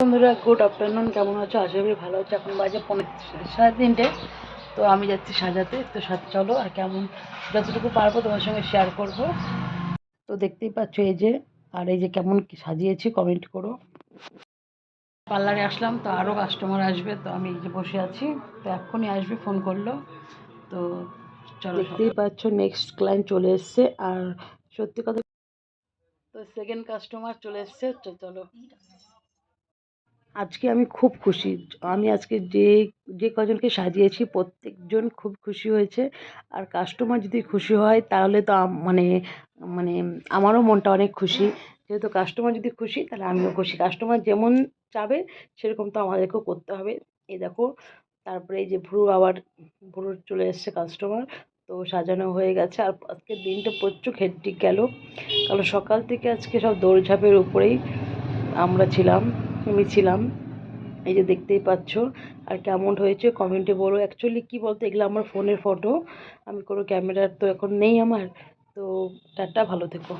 বন্ধুরা good afternoon কেমন আছো? আশা করি ভালো আছো। এখন বাজে পনেরো সাড়ে তিনটে তো আমি যাচ্ছি সাজাতে। তো সাথে চলো আর কেমন যতটুকু পারব তোমার সঙ্গে শেয়ার করব। তো দেখতেই পাচ্ছ এই যে আর এই যে কেমন সাজিয়েছি কমেন্ট করো। পার্লারে আসলাম তো আরও কাস্টমার আসবে তো আমি এই যে বসে আছি। তো এক্ষুনি আসবে ফোন করল। তো চলো দেখতেই পাচ্ছ নেক্সট ক্লায়েন্ট চলে এসছে আর সত্যি কথা তো সেকেন্ড কাস্টমার চলে এসছে তো চলো। আজকে আমি খুব খুশি। আমি আজকে যে যে কজনকে সাজিয়েছি প্রত্যেকজন খুব খুশি হয়েছে। আর কাস্টমার যদি খুশি হয়, তাহলে তো মানে মানে আমারও মনটা অনেক খুশি। যেহেতু কাস্টমার যদি খুশি, তাহলে আমিও খুশি। কাস্টমার যেমন চাবে, সেরকম তো আমাদেরকেও করতে হবে। এই দেখো, তারপরে এই যে ভ্রু আবার, ভ্রু চলে এসছে কাস্টমার তো সাজানো হয়ে গেছে। আর আজকের দিনটা প্রচুর হেডটিক গেল। কারণ সকাল থেকে আজকে সব দৌড়ঝাঁপের উপরেই আমরা ছিলাম। আমি ছিলাম। এই যে দেখতেই পাচ্ছ আর কেমন হয়েছে কমেন্টে বলো। অ্যাকচুয়ালি কি বলতো, এগুলো আমার ফোনের ফটো আমি কোনো ক্যামেরার তো এখন নেই আমার। তো টাটা, ভালো থেকো।